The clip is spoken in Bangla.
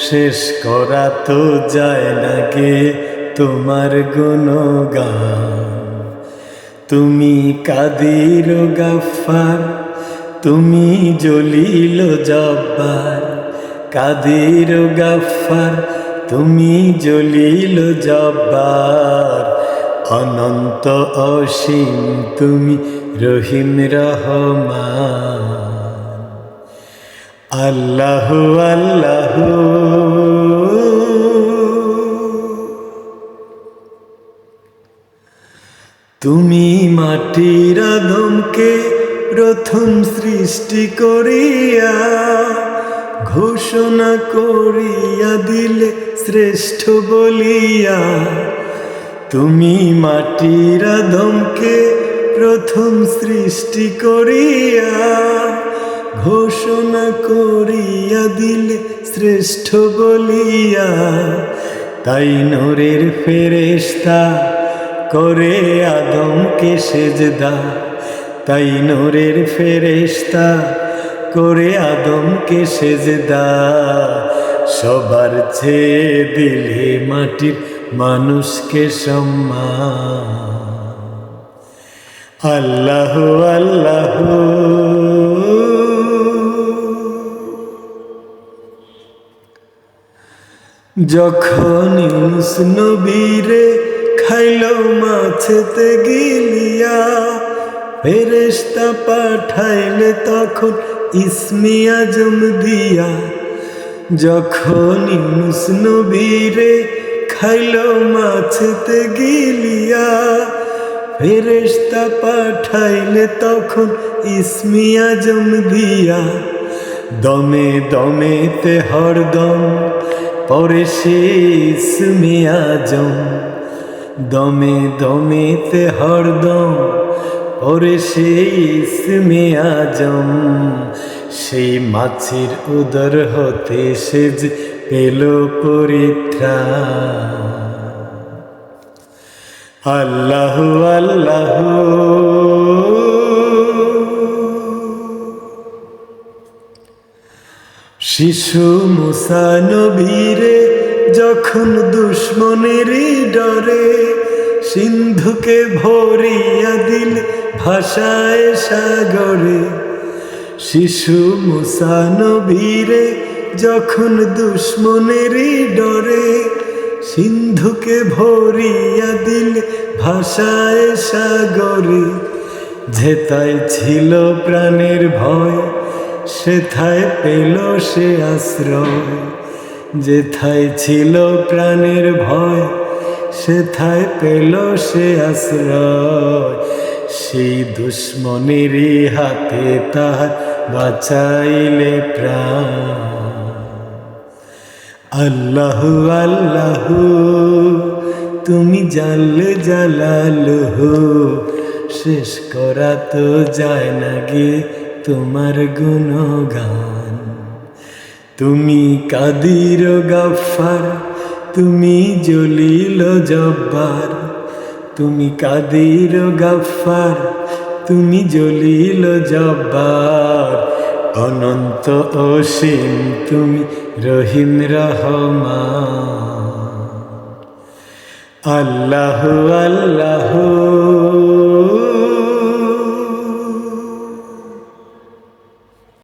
শেষ করা তো যায় না গে তোমার গুণগান। তুমি কাদির গাফার, তুমি জলিল জব্বার। কাদির গাফার, তুমি জলিল জব্বার। অনন্ত অসীম, তুমি রহিম রহমান। আল্লাহ আল্লাহ। তুমি মাটির আদমকে প্রথম সৃষ্টি করিয়া ঘোষণা করিয়া দিলে শ্রেষ্ঠ বলিয়া, তুমি মাটির আদমকে প্রথম সৃষ্টি করিয়া ঘোষণা করিয়া দিলে শ্রেষ্ঠ বলিয়া, তাই নোরের ফেরেস্তা করে আদমকে সেজদা, তাই নোরের ফেরেস্তা করে আদমকে সেজদা। সবার চেয়ে দিলে মাটির মানুষকে সম্মান। আল্লাহ আল্লাহ। যখন নবীরে খাইল মাছেতে গিলিয়া ফেরেস্তা পাঠাইলে তখন ইসমিয়া জম দিয়া। যখন ইউনুস নবীরে খাইল মাছেতে গিলিয়া ফেরেস্তা পাঠাইলে তখন ইসমিয়া জম দিয়া। দমে দমেতে হরদম, পরে সে ইসমিয়া জম দমে দমেতে হরদম, পরে সে ইসমিয়া জম সেই মাছের উদর হতে সে যে পেল পরিত্রাণ আল্লাহ আল্লাহ। শিশু মুসা নবীরে যখন দুশ্মনেরই ডরে সিন্ধুকে ভরিয়া দিল ভাষায় সাগরে, শিশু মুসা নবীরে যখন দুশ্মনেরই ডরে সিন্ধুকে ভরিয়া দিল ভাষায় সাগরে যেতায় ছিল প্রাণের ভয়, সেথায় পেল সে আশ্রয়। যেথায় ছিল প্রাণের ভয়, সেথায় পেল সে আশ্রয়। সেই দুশ্মনেরই হাতে তাহার বাঁচাইলে প্রাণ। আল্লাহ আল্লাহ, তুমি জানলে জালালহ শেষ করা তো যায় না গে তোমার গুণগান। তুমি কাদির গাফার তুমি জলিল জব্বার। তুমি কাদির গাফার তুমি জলিল জব্বার। অনন্ত অসীম, তুমি রহিম রহমান। আল্লাহ আল্লাহ।